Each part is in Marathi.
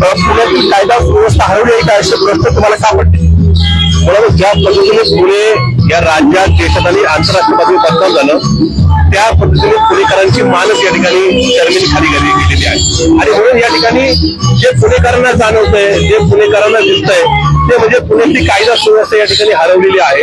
पुण्यातील कायदा सुव्यवस्था हरवली आहे का असे प्रश्न तुम्हाला का वाटते म्हणून ज्या पद्धतीने पुणे या राज्यात देशात आणि आंतरराष्ट्रीय पातळीवर बदनाम झालं त्या पद्धतीने पुणेकरांची मानस या ठिकाणी जर्मनी खाली गेली गेलेली आहे. आणि म्हणून या ठिकाणी जे पुणेकरांना जाणवतंय जे पुणेकरांना दिसतंय ते म्हणजे पुण्यातली कायदा सुव्यवस्था या ठिकाणी हरवलेली आहे.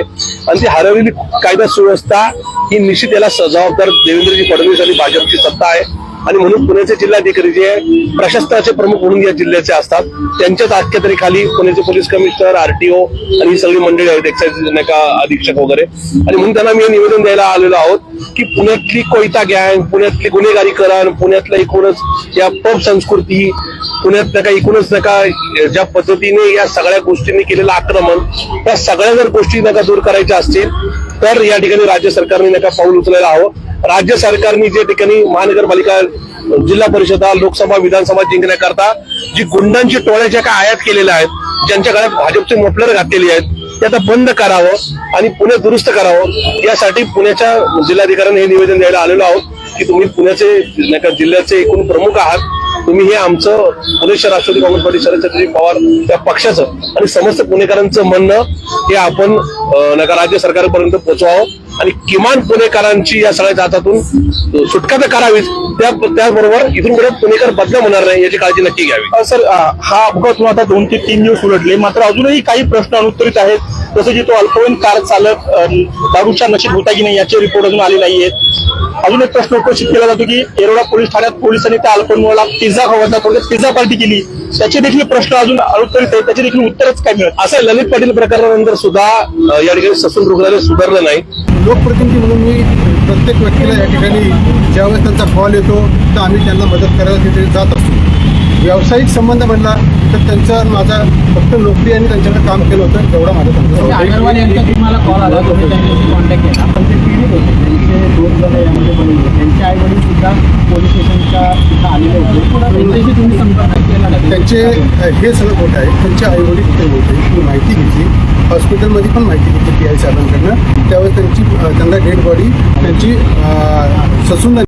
आणि ती हरवलेली कायदा सुव्यवस्था ही निश्चित याला जबाबदार देवेंद्रजी फडणवीस आणि भाजपची सत्ता आहे. आणि म्हणून पुण्याचे जिल्हाधिकारी जे आहे, प्रशासनाचे प्रमुख म्हणून या जिल्ह्याचे असतात त्यांच्याच आख्यातरी खाली पुण्याचे पोलीस कमिशनर आरटीओ आणि ही सगळी मंडळी आहेत एक्साईज नाही अधीक्षक वगैरे. आणि म्हणून त्यांना मी निवेदन द्यायला आलेलो आहोत की पुण्यातली कोयता गँग पुण्यातली गुन्हेगारीकरण पुण्यातला एकूणच या पब संस्कृती पुण्यात नका एकूणच नका ज्या पद्धतीने या सगळ्या गोष्टींनी केलेलं आक्रमण त्या सगळ्या जर गोष्टी नका दूर करायच्या असतील तर या ठिकाणी राज्य सरकारने नका पाऊल उचलायला हवं. राज्य सरकारने जे ठिकाणी महानगरपालिका जिल्हा परिषदा लोकसभा विधानसभा जिंकण्याकरता जी गुंडांची टोळ्या ज्या काय आयात केलेल्या आहेत ज्यांच्या गळ्यात भाजपचे मोफलर घातलेली आहेत ते आता बंद करावं आणि पुणे दुरुस्त करावं. यासाठी पुण्याच्या जिल्हाधिकाऱ्यांनी हे निवेदन द्यायला आलेलो आहोत की तुम्ही पुण्याचे जिल्ह्याचे एकूण प्रमुख आहात. तुम्ही हे आमचं पुणे राष्ट्रवादी काँग्रेस पार्टी शरदचंद्रजी पवार त्या पक्षाचं आणि समस्त पुणेकरांचं म्हणणं हे आपण नका राज्य सरकारपर्यंत पोहोचवावं आणि किमान पुणेकरांची या सगळ्या जातातून सुटका तर करावीच. त्या त्याचबरोबर इथून पुढे पुणेकर बदनाम होणार नाही याची काळजी नक्की घ्यावी. सर हा अपघात होऊन आता दोन ते तीन दिवस उलटले. मात्र अजूनही काही प्रश्न अनुत्तरित आहेत. जसं की तो अल्पवयीन कार चालक दारूच्या नशीब होता की नाही याचे रिपोर्ट अजून आले नाहीयेत. अजून एक प्रश्न उपस्थित केला जातो की येरोडा पोलीस ठाण्यात पोलिसांनी त्या अल्पवयीनला पिझ्झा खावायचा थोडक्यात पिझ्झा पार्टी केली. त्याचे देखील प्रश्न अजून अनुत्तरित आहेत त्याचे देखील उत्तरच काय मिळत? असं ललित पाटील प्रकरणानंतर सुद्धा या ठिकाणी ससून रुग्णालय सुधारलं नाही. लोकप्रतिनिधी म्हणून मी प्रत्येक व्यक्तीला या ठिकाणी ज्यावेळेस त्यांचा कॉल येतो तर आम्ही त्यांना मदत करायला तिथे जात असतो. व्यावसायिक संबंध म्हणला तर त्यांचा माझा फक्त नोकरी आणि त्यांच्याकडे काम केलं होतं एवढा माझा त्यांचा म्हणजे अगरवाल यांचा तुम्हाला कॉल आला तुम्ही त्यांच्याशी कॉन्टॅक्ट केला पण ते पीडित होते त्यांचे दोन जण यामध्ये बनी होते त्यांचे आई वडील सुद्धा पोलीस स्टेशनच्या तिथं आलेले होते. त्यांच्याशी तुम्ही संपर्क केला का? त्यांचे हे सगळं खोटं आहे त्यांचे आईवडील तिथे होते. मी माहिती घेतली. हॉस्पिटलमध्ये पण माहिती घेतली पी आय साहेबांकडनं. त्यावेळेस त्यांची त्यांना डेड बॉडी त्यांची ससून